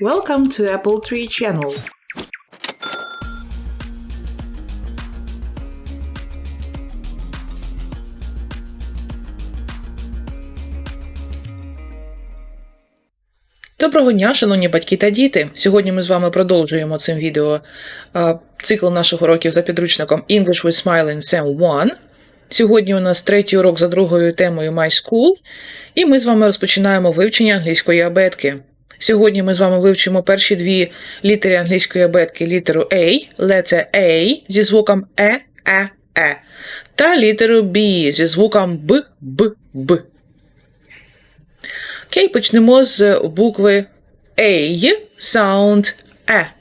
Welcome to Apple Tree Channel. Доброго дня, шановні батьки та діти. Сьогодні ми з вами продовжуємо цим відео цикл наших уроків за підручником English with Smiling Sam 1. Сьогодні у нас третій урок за другою темою My School, і ми з вами розпочинаємо вивчення англійської абетки. Сьогодні ми з вами вивчимо перші дві літери англійської абетки літеру A, леце A зі звуком Е, Е, Е, та літеру B зі звуком Б, Б, Б. Окей, почнемо з букви A, sound Е.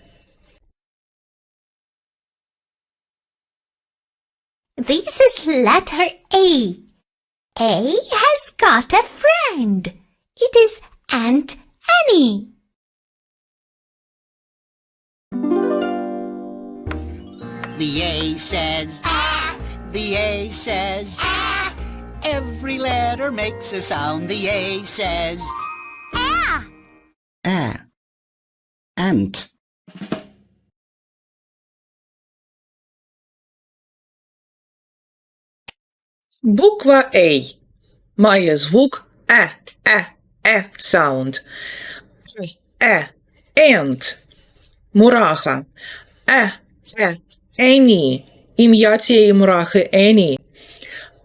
This is letter A. A has got a friend. It is Aunt Annie. The A says, the A says, every letter makes a sound. The A says, a ant Буква A має звук Е, Е, Е sound. Е, ant, мураха. Е, Е, Ені, ім'я цієї мурахи Ені.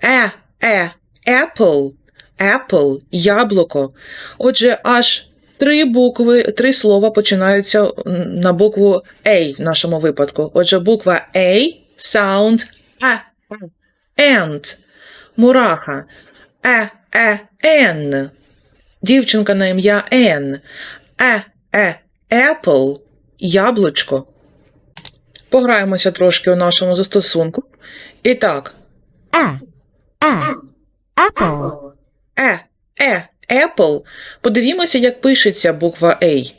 Е, Е, apple, apple, яблуко. Отже, аж три букви, три слова починаються на букву A в нашому випадку. Отже, буква A, sound Е, Е. Ant, мураха. Е, Е, Н. Дівчинка на ім'я Н. Е, Е, apple, яблучко. Пограємося трошки у нашому застосунку. І так, A. A. Apple. Е, Е, apple. Подивімося, як пишеться буква A.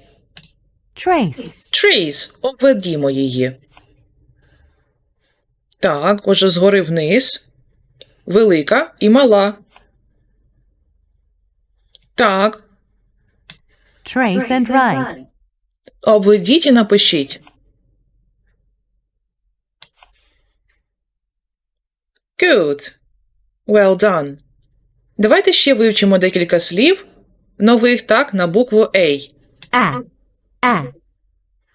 Trace. Trees. Обведімо її. Так, отже, згори вниз. Велика і мала. Так, Trace and write. обведіть і напишіть. Good. Well done. Давайте ще вивчимо декілька слів нових так на букву A. A. A.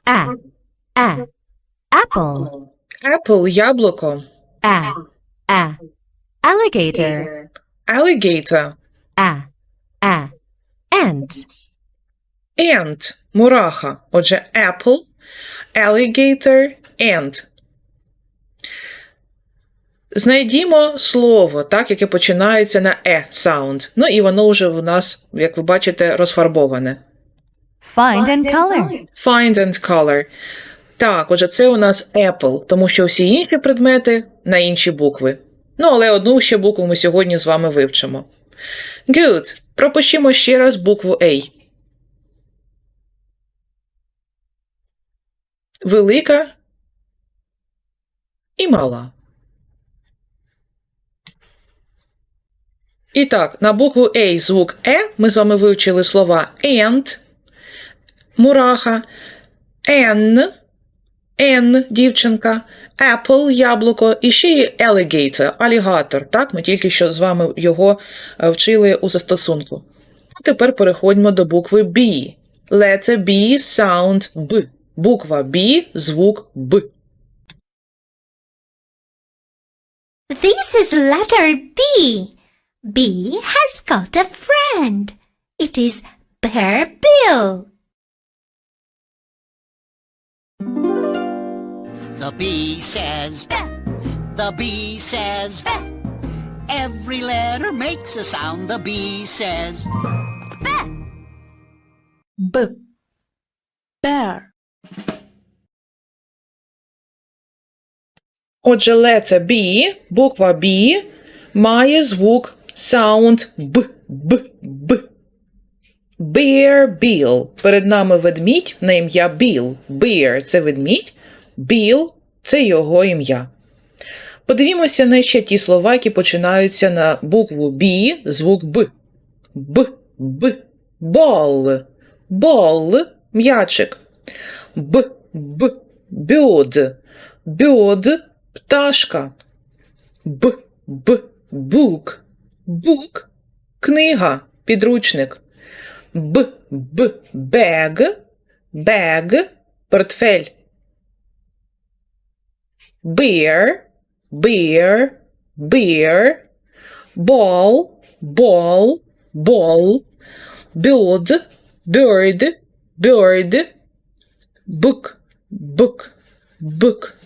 A. A. Apple. Apple – яблуко. A. A. Alligator. Alligator. A. A. Ant. Ant – мураха. Отже, apple, alligator, ant. Знайдімо слово, так, яке починається на е sound. Ну і воно вже у нас, як ви бачите, розфарбоване. Find and color. Find and color. Так, отже, це у нас apple, тому що всі інші предмети на інші букви. Ну, але одну ще букву ми сьогодні з вами вивчимо. Good. Пропишімо ще раз букву A. Велика і мала. І так, на букву A звук Е ми з вами вивчили слова ant, мураха, N, N, дівчинка, apple, яблуко, і ще є alligator, алігатор. Так, ми тільки що з вами його е, вчили у застосунку. Тепер переходимо до букви B. Letter B, sound B. Буква B, звук Б. This is letter B. B has got a friend. It is Bear Bill. the B says, the B says, every letter makes a sound. The B says, B. Bear. Отже, letter B, буква B, має звук sound Б, Б, Б. Bear Bill. Перед нами ведмідь на ім'я Біл. Bear – це ведмідь, Біл – це його ім'я. Подивімося на ще ті слова, які починаються на букву B, звук Б. Б, Б. Ball. Ball м'ячик. Б, б, bird, bird, пташка. Б, б, book, book, книга, підручник. Б, б, bag, bag, портфель. Bear, bear, bear, ball, ball, ball, bird, bird, bird, book, book, book,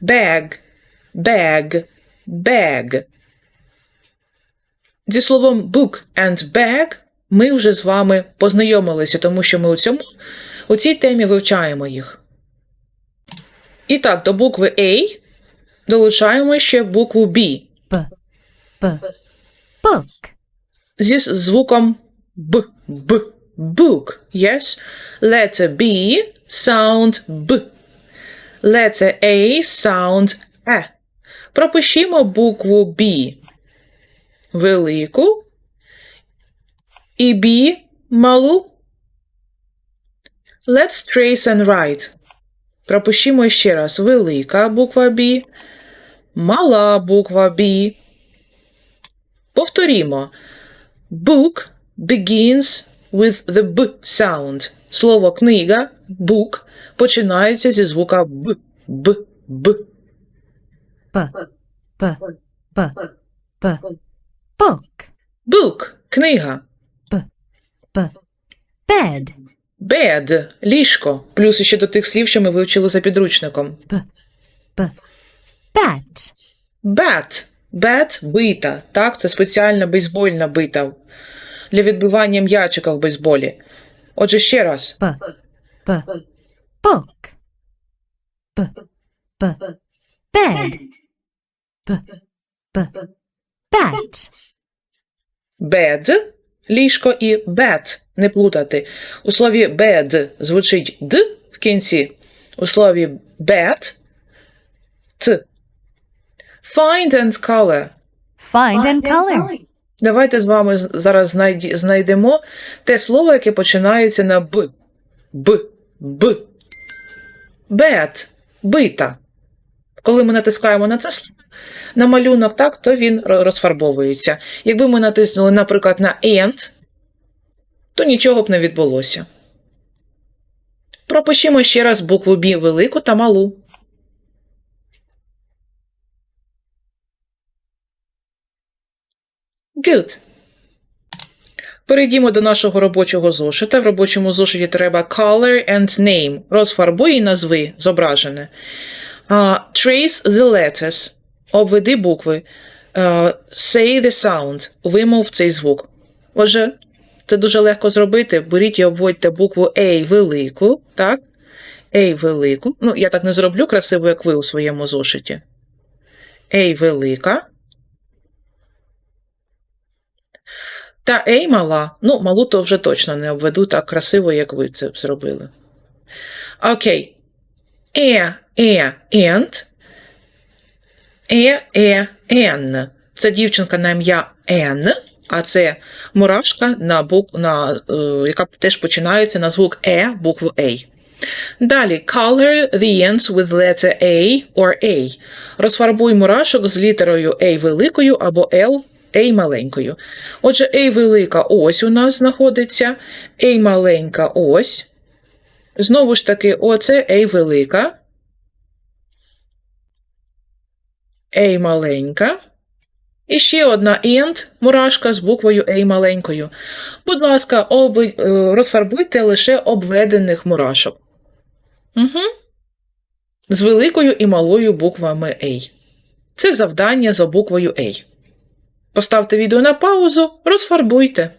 bag, bag, bag. Зі словом book and bag ми вже з вами познайомилися, тому що ми у цьому у цій темі вивчаємо їх. І так, до букви A долучаємо ще букву B B, B. Book, зі звуком Б. Б. Book. Yes. Letter B sound Б. Letter A sound Е. Пропишімо букву B велику і B малу. Let's trace and write. Пропишімо ще раз велика буква B, мала буква B. Повторімо. Book begins with the B sound. Слово книга, book, починається зі звука Б. Б. Б. B, B, B, B. Book, Book – книга. B, B. Bed, Bed – ліжко. Плюс ще до тих слів, що ми вивчили за підручником. B, B. Bat, Bat. Bat – бита. Так, це спеціальна бейсбольна бита для відбивання м'ячика в бейсболі. Отже, ще раз. B, B. Book, B, B. Bed, B, B. Bat, Bed – ліжко і bed – не плутати. У слові bed звучить д в кінці. У слові bed – т. Find and color. find and color. Давайте з вами зараз знайдемо те слово, яке починається на б. Б. Б. Bed – бита. Коли ми натискаємо на це на малюнок, так, то він розфарбовується. Якби ми натиснули, наприклад, на and, то нічого б не відбулося. Пропишімо ще раз букву B велику та малу. Good. Перейдімо до нашого робочого зошита. В робочому зошиті треба color and name. Розфарбуй і назви зображене. Uh, trace the letters. Обведи букви. Uh, say the sound. Вимов цей звук. Отже, це дуже легко зробити. Беріть і обводьте букву A велику, так? A велику. Ну, я так не зроблю красиво, як ви у своєму зошиті. A велика. Та A мала. Ну, малу то вже точно не обведу так красиво, як ви це зробили. Окей. Е, е, and. Е, е, н. Це дівчинка на ім'я Н, а це мурашка, на бук, на, е, яка теж починається на звук Е, букву A. Далі color the ends with letter A or A. Розфарбуй мурашок з літерою A великою або L A маленькою. Отже, A велика ось у нас знаходиться, A маленька ось. Знову ж таки, оце A велика. A маленька. І ще одна end мурашка з буквою A маленькою. Будь ласка, оби, е, розфарбуйте лише обведених мурашок. Угу. З великою і малою буквами A. Це завдання за буквою A. Поставте відео на паузу, розфарбуйте.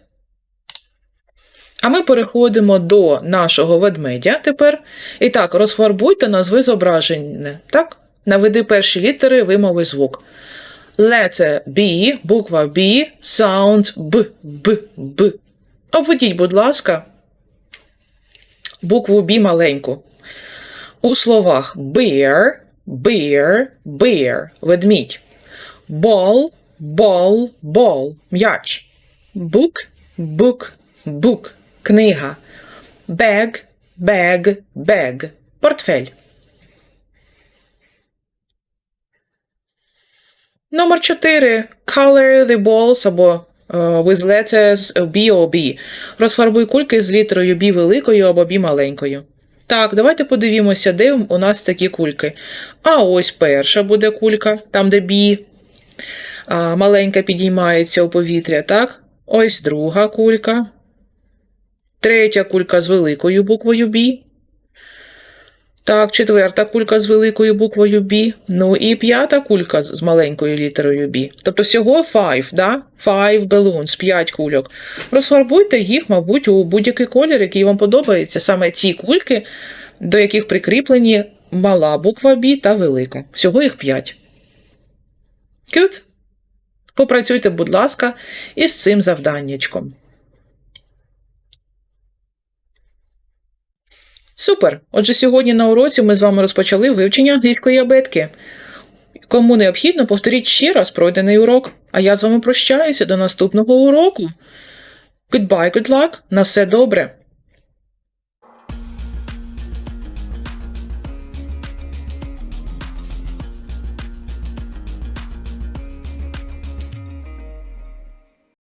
А ми переходимо до нашого ведмедя тепер. І так, розфарбуйте назви зображення. Так? Наведи перші літери, вимови звук. Letter B, буква B, sound Б, Б, Б. Обведіть, будь ласка, букву B маленьку. У словах bear, bear, bear, ведмідь. Ball, ball, ball, м'яч. Book, book, book, книга. Bag, bag, bag. Портфель. Номер 4. Color the balls або е, with letters B or B. Розфарбуй кульки з літерою B великою або B маленькою. Так, давайте подивімося, де у нас такі кульки. А ось перша буде кулька, там де B а, маленька підіймається у повітря, так? Ось друга кулька. Третя кулька з великою буквою B. Так, четверта кулька з великою буквою B. Ну і п'ята кулька з маленькою літерою B. Тобто всього five, да? Five balloons, 5 кульок. Розфарбуйте їх, мабуть, у будь-який колір, який вам подобається. Саме ті кульки, до яких прикріплені мала буква B та велика. Всього їх 5. Good. Попрацюйте, будь ласка, із цим завданнячком. Супер! Отже, сьогодні на уроці ми з вами розпочали вивчення англійської абетки. Кому необхідно, повторіть ще раз пройдений урок. А я з вами прощаюся до наступного уроку. Goodbye, good luck, на все добре!